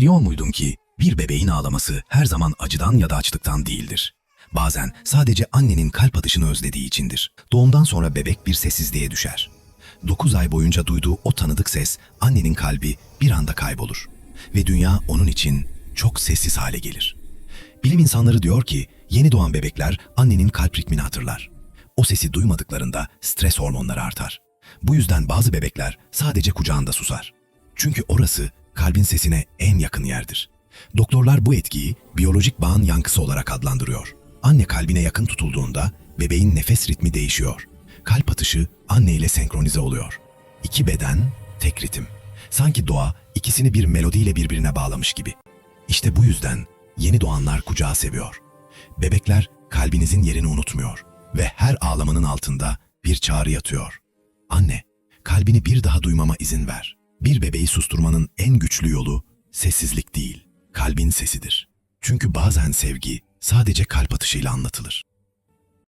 Biliyor muydun ki bir bebeğin ağlaması her zaman acıdan ya da açlıktan değildir. Bazen sadece annenin kalp atışını özlediği içindir. Doğumdan sonra bebek bir sessizliğe düşer. 9 ay boyunca duyduğu o tanıdık ses annenin kalbi bir anda kaybolur ve dünya onun için çok sessiz hale gelir. Bilim insanları diyor ki yeni doğan bebekler annenin kalp ritmini hatırlar. O sesi duymadıklarında stres hormonları artar. Bu yüzden bazı bebekler sadece kucağında susar. Çünkü orası kalbin sesine en yakın yerdir. Doktorlar bu etkiyi biyolojik bağın yankısı olarak adlandırıyor. Anne kalbine yakın tutulduğunda bebeğin nefes ritmi değişiyor. Kalp atışı anne ile senkronize oluyor. İki beden, tek ritim. Sanki doğa ikisini bir melodiyle birbirine bağlamış gibi. İşte bu yüzden yeni doğanlar kucağı seviyor. Bebekler kalbinizin yerini unutmuyor ve her ağlamanın altında bir çağrı yatıyor. Anne, kalbini bir daha duymama izin ver. Bir bebeği susturmanın en güçlü yolu sessizlik değil, kalbin sesidir. Çünkü bazen sevgi sadece kalp atışıyla anlatılır.